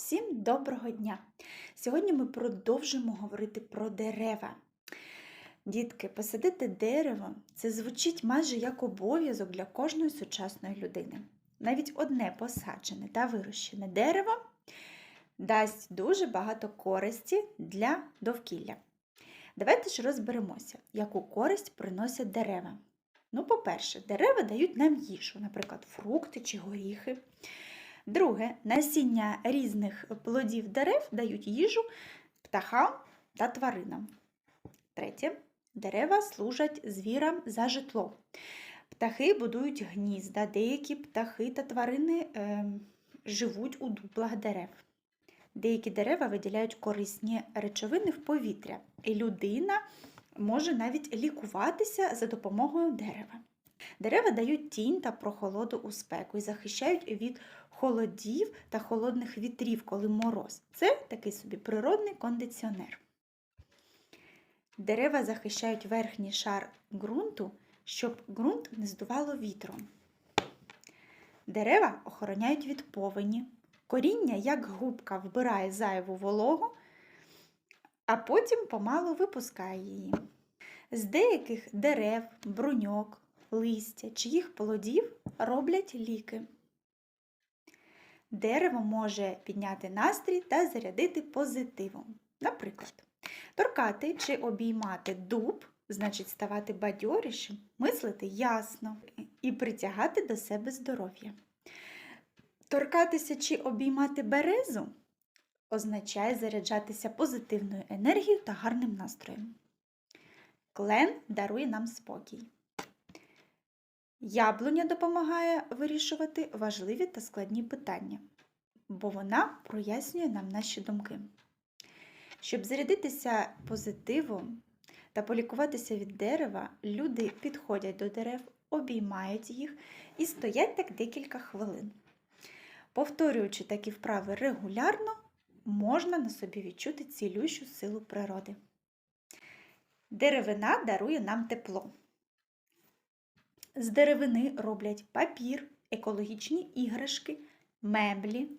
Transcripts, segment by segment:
Всім доброго дня! Сьогодні ми продовжимо говорити про дерева. Дітки, посадити дерево це звучить майже як обов'язок для кожної сучасної людини. Навіть одне посаджене та вирощене дерево дасть дуже багато користі для довкілля. Давайте ж розберемося, яку користь приносять дерева. Ну, по-перше, дерева дають нам їжу, наприклад, фрукти чи горіхи. Друге, насіння різних плодів дерев дають їжу птахам та тваринам. Третє, дерева служать звірам за житло. Птахи будують гнізда, деякі птахи та тварини е, живуть у дуплах дерев. Деякі дерева виділяють корисні речовини в повітря, і людина може навіть лікуватися за допомогою дерева. Дерева дають тінь та прохолоду у спеку і захищають від холодів та холодних вітрів, коли мороз. Це такий собі природний кондиціонер. Дерева захищають верхній шар ґрунту, щоб ґрунт не здувало вітром. Дерева охороняють від повені. Коріння, як губка, вбирає зайву вологу, а потім помалу випускає її. З деяких дерев, бруньок, листя чи їх плодів роблять ліки. Дерево може підняти настрій та зарядити позитивом. Наприклад, торкати чи обіймати дуб, значить ставати бадьорішим, мислити ясно і притягати до себе здоров'я. Торкатися чи обіймати березу означає заряджатися позитивною енергією та гарним настроєм. Клен дарує нам спокій. Яблуня допомагає вирішувати важливі та складні питання, бо вона прояснює нам наші думки. Щоб зарядитися позитивом та полікуватися від дерева, люди підходять до дерев, обіймають їх і стоять так декілька хвилин. Повторюючи такі вправи регулярно, можна на собі відчути цілющу силу природи. Деревина дарує нам тепло. З деревини роблять папір, екологічні іграшки, меблі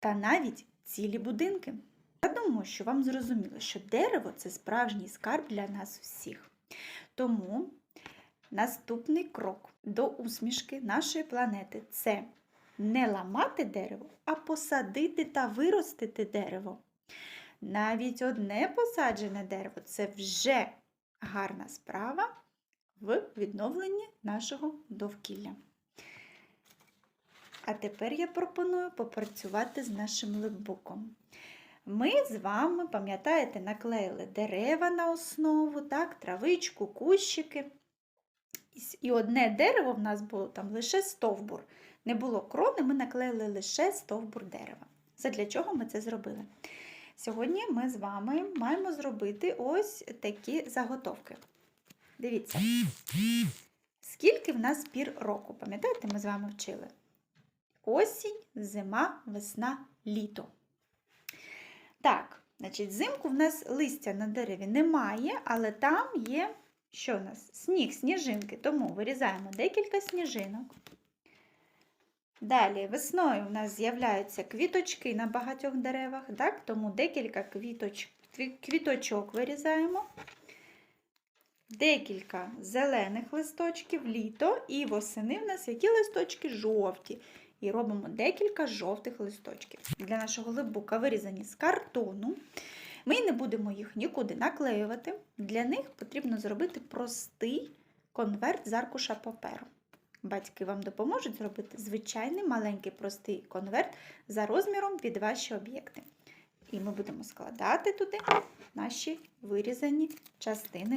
та навіть цілі будинки. Я думаю, що вам зрозуміло, що дерево це справжній скарб для нас всіх. Тому наступний крок до усмішки нашої планети це не ламати дерево, а посадити та виростити дерево. Навіть одне посаджене дерево це вже гарна справа в відновленні нашого довкілля. А тепер я пропоную попрацювати з нашим лепбуком. Ми з вами, пам'ятаєте, наклеїли дерева на основу, так, травичку, кущики. І одне дерево в нас було там лише стовбур. Не було крони, ми наклеїли лише стовбур дерева. Це для чого ми це зробили? Сьогодні ми з вами маємо зробити ось такі заготовки. Дивіться, скільки в нас пір року? Пам'ятаєте, ми з вами вчили? Осінь, зима, весна, літо. Так, значить, взимку в нас листя на дереві немає, але там є, що у нас? Сніг, сніжинки. Тому вирізаємо декілька сніжинок. Далі весною в нас з'являються квіточки на багатьох деревах, так? тому декілька квіточ... квіточок вирізаємо, декілька зелених листочків, літо, і восени в нас які листочки жовті. І робимо декілька жовтих листочків. Для нашого лебука вирізані з картону. Ми не будемо їх нікуди наклеювати. Для них потрібно зробити простий конверт з аркуша паперу. Батьки вам допоможуть зробити звичайний маленький простий конверт за розміром під ваші об'єкти. І ми будемо складати туди наші вирізані частини